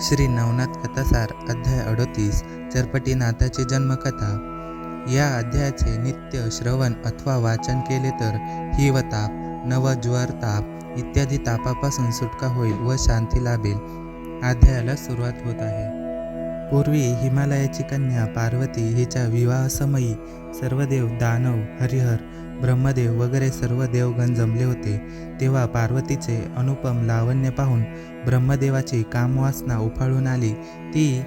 श्री नवनाथ कथासार अध्याय अडोतीस चरपटीनाथाची जन्मकथा. या अध्यायाचे नित्य श्रवण अथवा वाचन केले तर हिव ताप नव ज्वर ताप इत्यादी तापापासून सुटका होईल व शांती लाभेल. अध्यायाला सुरुवात होत आहे. पूर्वी हिमालयाची कन्या पार्वती हिच्या विवाहासमयी सर्वदेव दानव हरिहर ब्रह्मदेव वगैरे सर्व देवगण जमले होते तेव्हा पार्वतीचे अनुपम लावण्य पाहून ब्रह्मदेवाची कामवासना उफाळून आली. ती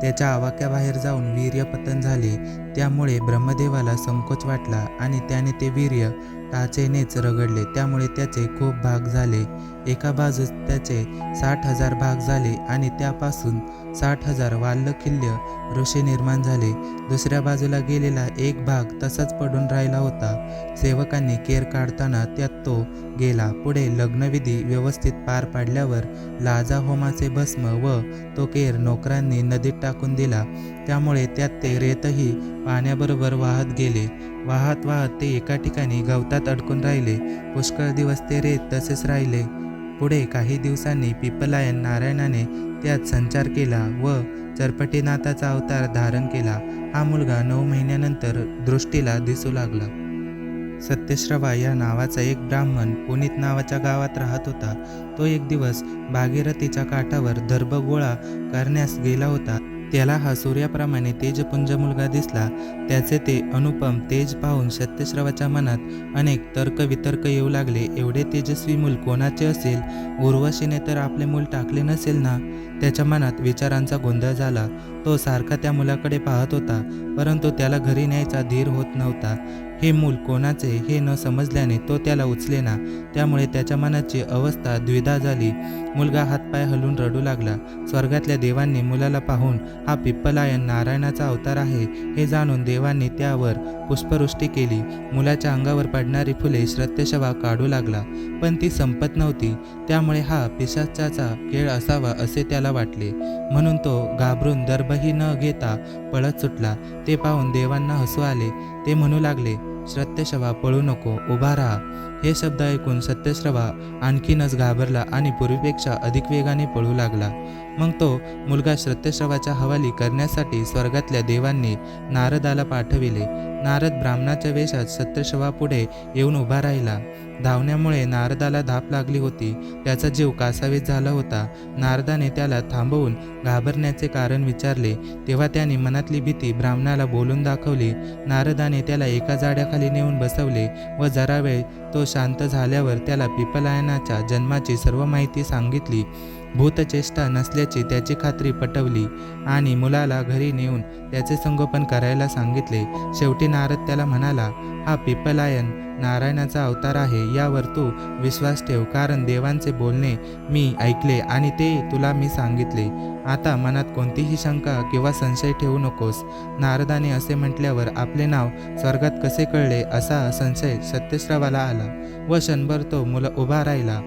त्याच्या आवाक्याबाहेर जाऊन वीर्यपतन झाले. त्यामुळे ब्रह्मदेवाला संकोच वाटला आणि त्याने ते वीर्य टाचेनेच रगडले. त्यामुळे त्याचे खूप भाग झाले. एका बाजूस त्याचे साठ हजार भाग झाले आणि त्यापासून साठ हजार वाल्यखिल्य ऋषी निर्माण झाले. दुसऱ्या बाजूला गेलेला एक भाग तसाच पडून राहिला होता. सेवकांनी केर काढताना त्यात तो गेला. पुढे लग्नविधी व्यवस्थित पार पाडल्यावर लाजा होमाचे भस्म व तो केर नोकरांनी नदीत टाकून दिला. त्यामुळे त्यात ते रेतही पाण्याबरोबर वाहत गेले. वाहत वाहत ते एका ठिकाणी गवतात अडकून राहिले. पुष्कळ दिवस ते रेत तसेच राहिले. पुढे काही दिवसांनी पिपलायन नारायणाने त्यात संचार केला व चरपटीनाथाचा अवतार धारण केला. हा मुलगा नऊ महिन्यानंतर दृष्टीला दिसू लागला. सत्यश्रवा या नावाचा एक ब्राह्मण पुनीत नावाच्या गावात राहत होता. तो एक दिवस भागीरथीच्या काठावर दर्भ गोळा करण्यास गेला होता. त्याला हा सूर्याप्रमाणे तेजपुंज मुलगा दिसला. त्याचे ते अनुपम तेज पाहून सत्यश्रवाच्या मनात अनेक तर्क वितर्क येऊ लागले. एवढे तेजस्वी मूल कोणाचे असेल? उर्वशीने तर आपले मूल टाकले नसेल ना? त्याच्या मनात विचारांचा गोंधळ झाला. तो सारखा त्या मुलाकडे पाहत होता परंतु त्याला घरी न्यायचा धीर होत नव्हता. हे मूल कोणाचे हे न समजल्याने तो त्याला उचले ना त्यामुळे त्याच्या मनाची अवस्था द्विधा झाली. मुलगा हातपाय हलून रडू लागला. स्वर्गातल्या देवांनी मुलाला पाहून हा पिप्पलायन नारायणाचा अवतार आहे. हे जाणून देवांनी त्यावर पुष्पवृष्टी केली. मुलाच्या अंगावर पडणारी फुले श्रद्धेशवा काढू लागला. पण ती संपत नव्हती. त्यामुळे हा पिशाचाचा खेळ असावा असे त्याला वाटले. म्हणून तो घाबरून दर्भही न घेता पळत सुटला. ते पाहून देवांना हसू आले. ते म्हणू लागले श्रद्धेशवा पळू नको उभा राहा हे शब्द ऐकून सत्यश्रवा आणखीनच घाबरला आणि पूर्वीपेक्षा अधिक वेगाने पळू लागला. मग तो मुलगा सत्यश्रवाच्या हवाली करण्यासाठी स्वर्गातल्या देवांनी नारदाला पाठविले. नारद ब्राह्मणाच्या वेशात सत्यश्रवा पुढे येऊन उभा राहिला. धावण्यामुळे नारदाला धाप लागली होती. त्याचा जीव कासावीस झाला होता. नारदाने त्याला थांबवून घाबरण्याचे कारण विचारले. तेव्हा त्याने मनातली भीती ब्राह्मणाला बोलून दाखवली. नारदाने त्याला एका जाड्याखाली नेऊन बसवले व जरा वेळ तो शांत झाल्यावर त्याला पिपलायनाच्या जन्माची सर्व माहिती सांगितली. भूतचेष्टा नसल्याची त्याची खात्री पटवली आणि मुलाला घरी नेऊन त्याचे संगोपन करायला सांगितले. शेवटी नारद त्याला म्हणाला हा पिपलायन नारायणाचा अवतार आहे यावर तू विश्वास ठेव कारण देवांचे बोलणे मी ऐकले आणि ते तुला मी सांगितले. आता मनात कोणतीही शंका किंवा संशय ठेवू नकोस नारदाने असे म्हटल्यावर आपले नाव स्वर्गात कसे कळले असा संशय सत्यश्रवाला आला व क्षणभर तो मुलं उभा राहिला.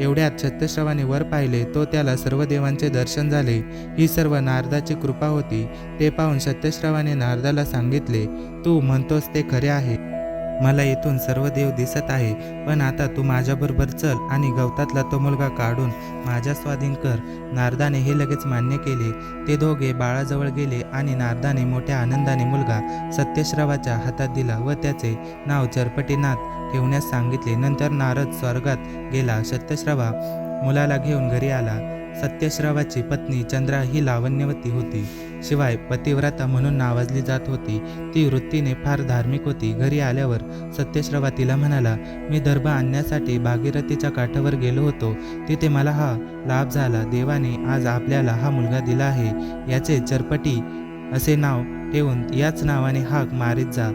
एवढ्यात छत्रश्रवाने वर पाहिले तो त्याला सर्व देवांचे दर्शन झाले. ही सर्व नारदाची कृपा होती. ते पाहून सत्यश्रवाने नारदाला सांगितले तू म्हणतोस ते खरे आहे. मला इथून सर्व देव दिसत आहे पण आता तू माझ्याबरोबर चल आणि गवतातला तो मुलगा काढून माझ्या स्वाधीन कर. नारदाने हे लगेच मान्य केले. ते दोघे बाळाजवळ गेले आणि नारदाने मोठ्या आनंदाने मुलगा सत्यश्रवाच्या हातात दिला व त्याचे नाव चरपटीनाथ ठेवण्यास सांगितले. नंतर नारद स्वर्गात गेला. सत्यश्रवा मुलाला घेऊन घरी आला. सत्यश्रवाची पत्नी चंद्रा ही लावण्यवती होती. शिवाय पतिव्रता म्हणून नावाजली जात होती. ती वृत्तीने फार धार्मिक होती. घरी आल्यावर सत्यश्रवा तिला म्हणाला मी दर्भ आणण्यासाठी भागीरथीच्या काठावर गेलो होतो. तिथे मला हा लाभ झाला. देवाने आज आपल्याला हा मुलगा दिला आहे. याचे चरपटी असे नाव ठेवून याच नावाने हाक मारीत जा.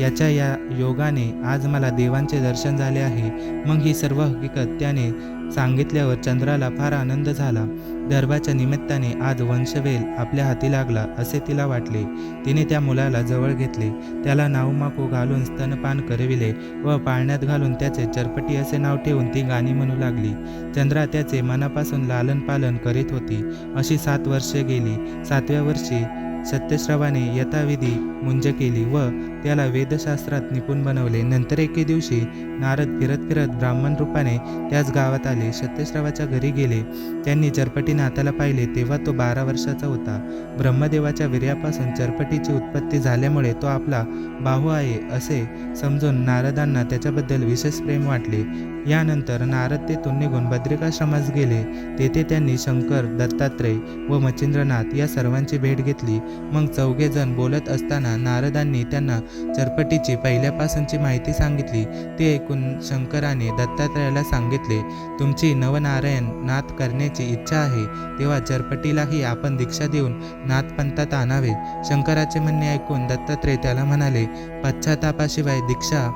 याच्या या योगाने आज मला देवांचे दर्शन झाले आहे. मग ही सर्व हकीकत त्याने सांगितल्यावर चंद्राला फार आनंद झाला. दर्भाच्या निमित्ताने आज वंशवेल आपल्या हाती लागला असे तिला वाटले. तिने त्या मुलाला जवळ घेतले. त्याला नावमाको घालून स्तनपान करविले व पाळण्यात घालून त्याचे चरपटी असे नाव ठेवून ती गाणी म्हणू लागली. चंद्रा त्याचे मनापासून लालन पालन करीत होती. अशी सात वर्षे गेली. सातव्या वर्षी सत्यश्रवाने यथाविधी मुंज केली व त्याला वेदशास्त्रात निपुण बनवले. नंतर एके दिवशी नारद फिरत फिरत ब्राह्मण रूपाने त्याच गावात आले. सत्यश्रवाच्या घरी गेले. त्यांनी चरपटी नात्याला पाहिले. तेव्हा तो बारा वर्षाचा होता. ब्रह्मदेवाच्या वीर्यापासून चरपटीची उत्पत्ती झाल्यामुळे तो आपला बाहू आहे असे समजून नारदांना त्याच्याबद्दल विशेष प्रेम वाटले. यानंतर नारद तेथून निघून बद्रिकाश्रमास गेले. तेथे त्यांनी शंकर दत्तात्रय व मच्छिंद्रनाथ या सर्वांची भेट घेतली. मग चौघेजण बोलत असताना नारदांनी त्यांना चरपटीची पहिल्यापासूनची माहिती सांगितली. ते ऐकून शंकराने दत्तात्रयाला सांगितले तुमची नवनारायण नाथ करण्याची इच्छा आहे तेव्हा चरपटीलाही आपण दीक्षा देऊन नाथपंथात आणावे. शंकराचे म्हणणे ऐकून दत्तात्रय त्याला म्हणाले पश्चातापाशिवाय दीक्षा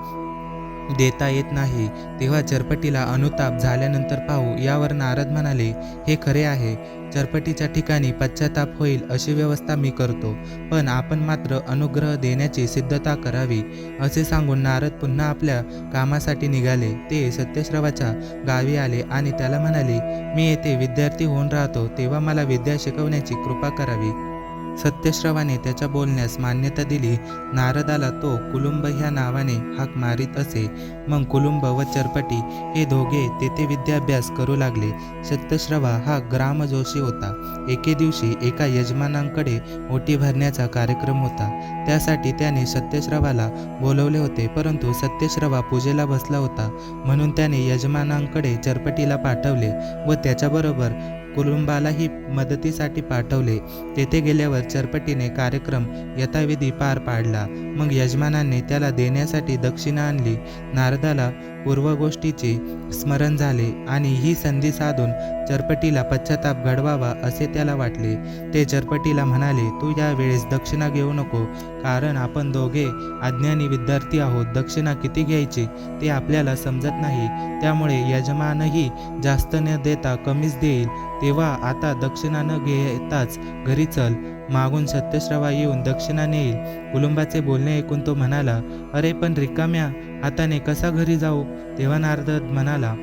देता येत नाही. तेव्हा चरपटीला अनुताप झाल्यानंतर पाहू यावर नारद म्हणाले हे खरे आहे. चरपटीच्या ठिकाणी पश्चाताप होईल अशी व्यवस्था मी करतो. पण आपण मात्र अनुग्रह देण्याची सिद्धता करावी. असे सांगून नारद पुन्हा आपल्या कामासाठी निघाले. ते सत्यश्रवाच्या गावी आले आणि त्याला म्हणाले मी येथे विद्यार्थी होऊन राहतो. तेव्हा मला विद्या शिकवण्याची कृपा करावी. सत्यश्रवाने त्याच्या बोलण्यास मान्यता दिली. नारदाला तो कुलुंब ह्या नावाने हाक मारित असे. मग कुलुंब व चरपटी हे दोघे तेथे विद्याभ्यास करू लागले. सत्यश्रवा हा ग्रामजोशी होता. एके दिवशी एका यजमानांकडे ओटी भरण्याचा कार्यक्रम होता. त्यासाठी त्याने सत्यश्रवाला बोलवले होते परंतु सत्यश्रवा पूजेला बसला होता. म्हणून त्याने यजमानांकडे चरपटीला पाठवले व त्याच्याबरोबर कुलुंबालाही मदतीसाठी पाठवले. तेथे गेल्यावर चरपटीने कार्यक्रम यथाविधी पार पाडला. मग यजमानांनी त्याला देण्यासाठी दक्षिणा आणली. नारदाला पूर्व गोष्टीचे स्मरण झाले आणि ही संधी साधून चरपटीला पश्चाताप घडवावा असे त्याला वाटले. ते चरपटीला म्हणाले तू या वेळेस दक्षिणा घेऊ नको. कारण आपण दोघे अज्ञानी विद्यार्थी आहोत. दक्षिणा किती घ्यायची ते आपल्याला समजत नाही. त्यामुळे यजमानही जास्त न देता कमीच देईल. तेव्हा आता दक्षिणा न घेताच घरी चल. मागून सत्यश्रवा येऊन दक्षिणा नेईल कुलुंबाचे बोलणे ऐकून तो म्हणाला अरे पण रिकाम्या हाताने कसा घरी जाऊ? तेव्हा नारद म्हणाला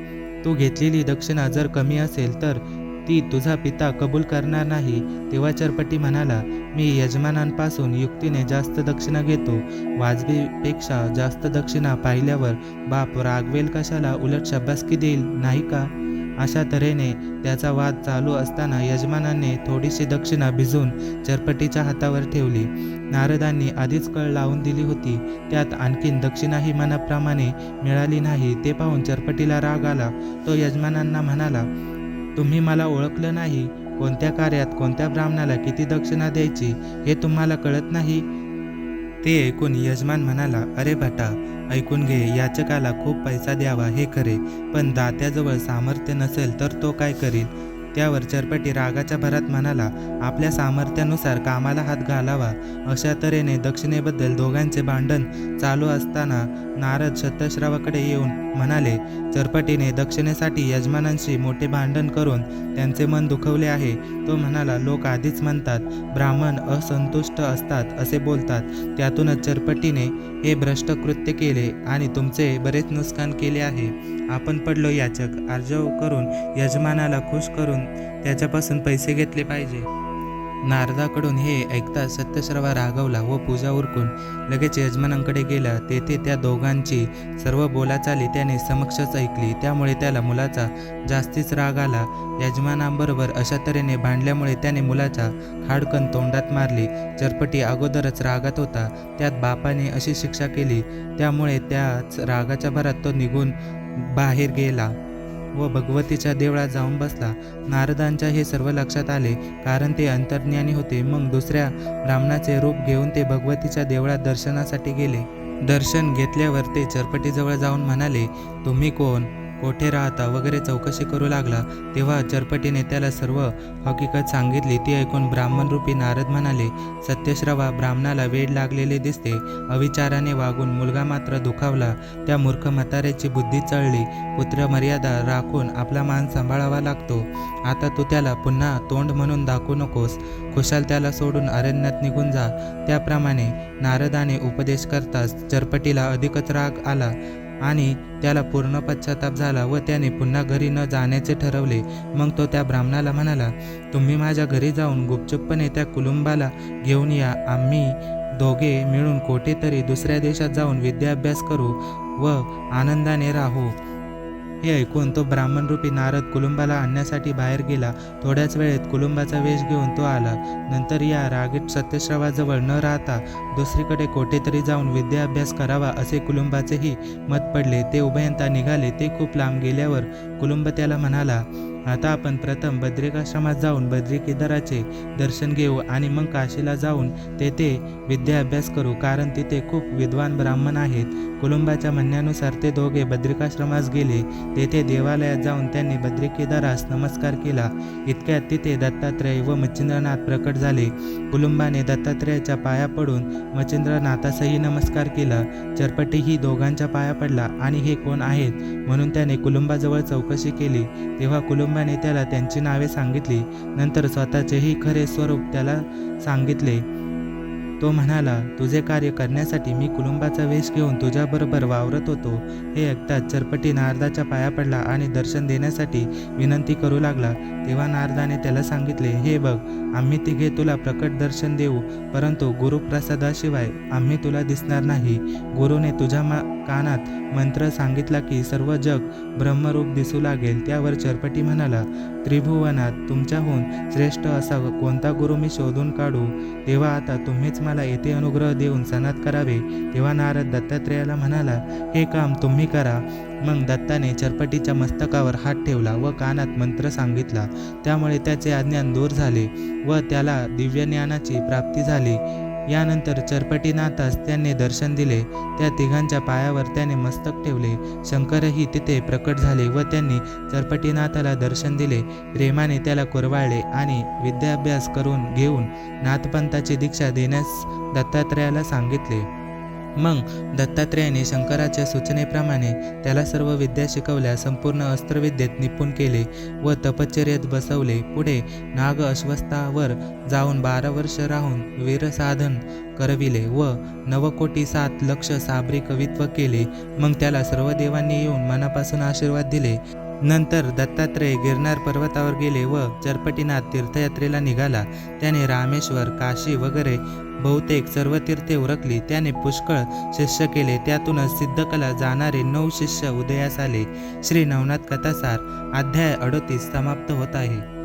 तू घेतलेली दक्षिणा जर कमी असेल तर ती तुझा पिता कबूल करणार नाही. तेव्हा चरपटी म्हणाला मी यजमानांपासून युक्तीने जास्त दक्षिणा घेतो. वाजवीपेक्षा जास्त दक्षिणा पाहिल्यावर बाप रागवेल कशाला? उलट शब्बासकी देईल नाही का? अशा तऱ्हेने त्याचा वाद चालू असताना यजमानाने थोडीशी दक्षिणा भिजून चरपटीच्या हातावर ठेवली. नारदांनी आधीच कळ लावून दिली होती. त्यात आणखीन दक्षिणाही मनाप्रमाणे मिळाली नाही ते पाहून चरपटीला राग आला. तो यजमानांना म्हणाला तुम्ही मला ओळखलं नाही. कोणत्या कार्यात कोणत्या ब्राह्मणाला किती दक्षिणा द्यायची हे तुम्हाला कळत नाही? ते ऐकून यजमान म्हणाला अरे भटा ऐकून घे याचकाला खूप पैसा द्यावा हे खरे पण दात्याजवळ सामर्थ्य नसेल तर तो काय करील त्यावर चरपटी रागाच्या भरात म्हणाला आपल्या सामर्थ्यानुसार कामाला हात घालावा. अशा तऱ्हेने दक्षिणेबद्दल दोघांचे भांडण चालू असताना नारद शतश्रावाकडे येऊन म्हणाले चरपटीने दक्षिणेसाठी यजमानांशी मोठे भांडण करून त्यांचे मन दुखवले आहे. तो म्हणाला लोक आधीच म्हणतात ब्राह्मण असंतुष्ट असतात असे बोलतात. त्यातूनच चरपटीने हे भ्रष्ट कृत्य केले आणि तुमचे बरेच नुकसान केले आहे. आपण पडलो याचक. अर्जव करून यजमानाला खुश करून त्याच्यापासून पैसे घेतले पाहिजे. नारदाकडून हे ऐकता सत्यश्रवा रागवला व पूजा उरकून लगेच यजमानांकडे गेला. तेथे त्या दोघांची सर्व बोलाचाली त्याने समक्षच ऐकली. त्यामुळे त्याला मुलाचा जास्तीच राग आला. यजमानांबरोबर अशा तऱ्हेने भांडल्यामुळे त्याने मुलाच्या खाडकन तोंडात मारली. चरपटी अगोदरच रागात होता. त्यात बापाने अशी शिक्षा केली. त्यामुळे त्याच रागाच्या भरात तो निघून बाहेर गेला. व भगवतीच्या देवळात जाऊन बसला. नारदांच्या हे सर्व लक्षात आले कारण ते अंतर्ज्ञानी होते. मग दुसऱ्या ब्राह्मणाचे रूप घेऊन ते भगवतीच्या देवळात दर्शनासाठी गेले. दर्शन घेतल्यावर ते चरपटीजवळ जाऊन म्हणाले तुम्ही कोण? कोठे राहता वगैरे चौकशी करू लागला तेव्हा चरपटीने त्याला सर्व हकीकत सांगितली. ती ऐकून ब्राह्मणरूपी नारद म्हणाले सत्यश्रवा ब्राह्मणाला वेड लागलेले दिसते. अविचाराने वागून मुलगा मात्र दुखावला. त्या मूर्ख म्हाताऱ्याची बुद्धी चळली. पुत्र मर्यादा राखून आपला मान सांभाळावा लागतो. आता तू त्याला पुन्हा तोंड म्हणून दाखवू नकोस. खुशाल त्याला सोडून अरण्यात निघून जा. त्याप्रमाणे नारदाने उपदेश करताच चरपटीला अधिकच राग आला. आणि त्याला पूर्ण पश्चाताप झाला व त्याने पुन्हा घरी न जाण्याचे ठरवले. मग तो त्या ब्राह्मणाला म्हणाला तुम्ही माझ्या घरी जाऊन गुपचुपपणे त्या कुलुंबाला घेऊन या. आम्ही दोघे मिळून कोठेतरी दुसऱ्या देशात जाऊन विद्याभ्यास करू व आनंदाने राहू. हे ऐकून तो ब्राह्मणरूपी नारद कुलुंबाला आणण्यासाठी बाहेर गेला. थोड्याच वेळेत कुलुंबाचा वेश घेऊन तो आला. नंतर या रागीट सत्यश्रवाजवळ न राहता दुसरीकडे कोठेतरी जाऊन विद्याभ्यास करावा असे कुलुंबाचेही मत पडले. ते उभयंता निघाले. ते खूप लांब गेल्यावर कुलुंब त्याला म्हणाला आता आपण प्रथम बद्रिकाश्रमात जाऊन बद्री केदाराचे दर्शन घेऊ आणि मग काशीला जाऊन तेथे विद्या अभ्यास करू कारण तिथे खूप विद्वान ब्राह्मण आहेत. कुलुंबाच्या म्हणण्यानुसार ते दोघे बद्रिकाश्रमास गेले. तेथे देवालयात जाऊन त्यांनी बद्री केदारास नमस्कार केला. इतक्यात तिथे दत्तात्रय व मच्छिंद्रनाथ प्रकट झाले. कुलुंबाने दत्तात्रयाच्या पाया पडून मच्छिंद्रनाथासही नमस्कार केला. चरपटीही दोघांच्या पाया पडला. आणि हे कोण आहेत? म्हणून त्याने कुलुंबाजवळ चौकशी केली. तेव्हा कुलुंबाने त्याला त्यांची नावे सांगितली. नंतर स्वतःचेही खरे स्वरूप त्याला सांगितले. तो म्हणाला तुझे कार्य करण्यासाठी मी कुलुंबाचा वेश घेऊन तुझ्याबरोबर वावरत होतो. हे ऐकताच चरपटी नारदाच्या पाया पडला आणि दर्शन देण्यासाठी विनंती करू लागला. तेव्हा नारदाने त्याला सांगितले हे बघ आम्ही तिघे तुला प्रकट दर्शन देऊ परंतु गुरुप्रसादाशिवाय आम्ही तुला दिसणार नाही. गुरुने तुझ्या मा कानात मंत्र सांगितला की सर्व जग ब्रह्मरूप दिसू लागेल. त्यावर चरपटी म्हणाला त्रिभुवनात तुमच्याहून श्रेष्ठ असा कोणता गुरु मी शोधून काढू? तेव्हा आता तुम्हीच मला येथे अनुग्रह देऊन सनात करावे. तेव्हा नारद दत्तात्रेयाला म्हणाला हे काम तुम्ही करा. मग दत्ताने चरपटीच्या मस्तकावर हात ठेवला व कानात मंत्र सांगितला. त्यामुळे त्याचे अज्ञान दूर झाले व त्याला दिव्यज्ञानाची प्राप्ती झाली. यानंतर चरपटीनाथास त्यांनी दर्शन दिले. त्या तिघांच्या पायावर त्याने मस्तक ठेवले. शंकरही तिथे प्रकट झाले व त्यांनी चरपटीनाथाला दर्शन दिले. प्रेमाने त्याला कुरवाळले आणि विद्याभ्यास करून घेऊन नाथपंथाची दीक्षा देण्यास दत्तात्रयाला सांगितले. मग दत्तात्रेयाने शंकराच्या सूचनेप्रमाणे त्याला सर्व विद्या शिकवल्या संपूर्ण अस्त्रविद्येत निपुण केले व तपश्चर्यात बसवले. पुढे नाग अश्वस्थावर जाऊन बारा वर्ष राहून वीरसाधन करविले व नवकोटी सात लक्ष साबरी कवित्व केले. मग त्याला सर्व देवांनी येऊन मनापासून आशीर्वाद दिले. नंतर दत्तात्रय गिरनार पर्वतावर गेले व चरपटीनाथ तीर्थयात्रेला निघाला. त्याने रामेश्वर काशी वगैरे बहुतेक सर्व तीर्थे उरकली. त्याने पुष्कळ शिष्य केले. त्यातूनच सिद्धकला जाणारे नऊ शिष्य उदयास आले. श्री नवनाथ कथासार अध्याय अडोतीस समाप्त होत आहे.